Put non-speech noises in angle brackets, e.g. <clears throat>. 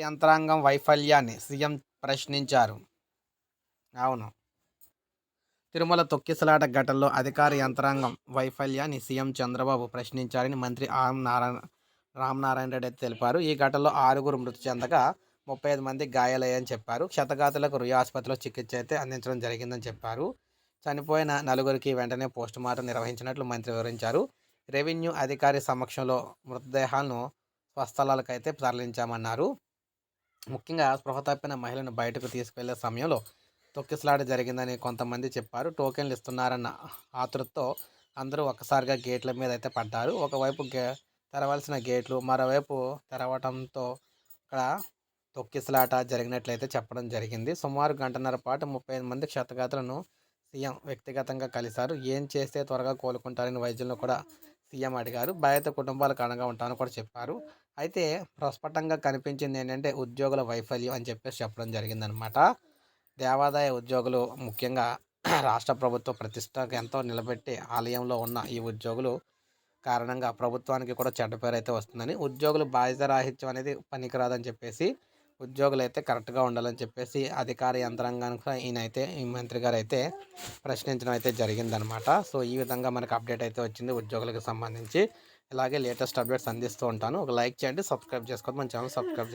యంత్రాంగం వైఫల్యాన్ని సీఎం ప్రశ్నించారు. అవును. తిరుమల తొక్కిసలాట ఘటనలో అధికార యంత్రాంగం వైఫల్యాన్ని సీఎం చంద్రబాబు ప్రశ్నించారని మంత్రి ఆర్ నారాయణ రామనారాయణ రెడ్డి తెలిపారు. ఈ ఘటనలో ఆరుగురు మృతి చెందగా ముప్పై ఐదు మంది గాయాలయ్యని చెప్పారు. క్షతగాతులకు రుయా ఆసుపత్రిలో చికిత్స అయితే అందించడం జరిగిందని చెప్పారు. చనిపోయిన నలుగురికి వెంటనే పోస్టుమార్టం నిర్వహించినట్లు మంత్రి వివరించారు. రెవెన్యూ అధికారి సమక్షంలో మృతదేహాలను స్వస్థలాలకైతే తరలించామన్నారు. ముఖ్యంగా స్పృహ తప్పిన మహిళను బయటకు తీసుకెళ్ళే సమయంలో తొక్కిసలాట జరిగిందని కొంతమంది చెప్పారు. టోకెన్లు ఇస్తున్నారన్న ఆతృతతో అందరూ ఒక్కసారిగా గేట్ల మీద అయితే పడ్డారు. ఒకవైపు గే తెరవలసిన గేట్లు మరోవైపు తెరవటంతో ఇక్కడ తొక్కిసలాట జరిగినట్లయితే చెప్పడం జరిగింది. సుమారు గంటన్నర పాటు ముప్పై ఐదు మంది క్షతగాతులను సీఎం వ్యక్తిగతంగా కలిశారు. ఏం చేస్తే త్వరగా కోలుకుంటారని వైద్యులను కూడా సీఎం అడిగారు బాధిత కుటుంబాలకు అండగా ఉంటామని కూడా చెప్పారు. అయితే ప్రస్ఫుటంగా కనిపించింది ఏంటంటే ఉద్యోగుల వైఫల్యం అని చెప్పేసి చెప్పడం జరిగిందనమాట దేవాదాయ ఉద్యోగులు ముఖ్యంగా <clears throat> రాష్ట్ర ప్రభుత్వ ప్రతిష్టకు ఎంతో నిలబెట్టి ఆలయంలో ఉన్న ఈ ఉద్యోగులు కారణంగా ప్రభుత్వానికి కూడా చెడ్డ పేరు అయితే వస్తుందని. ఉద్యోగులు బాధ్యత రాహిత్యం అనేది పనికిరాదని చెప్పేసి ఉద్యోగులు అయితే కరెక్ట్గా ఉండాలని చెప్పేసి అధికార యంత్రాంగానికి ఈయనైతే ఈ మంత్రి గారు అయితే ప్రశ్నించడం అయితే జరిగిందనమాట. సో ఈ విధంగా మనకు అప్డేట్ అయితే వచ్చింది ఉద్యోగులకు సంబంధించి. ఇలాగే లేటెస్ట్ అప్డేట్స్ అందిస్తూ ఉంటాను. ఒక లైక్ చేయండి సబ్స్క్రైబ్ చేసుకోండి మన ఛానల్ సబ్స్క్రైబ్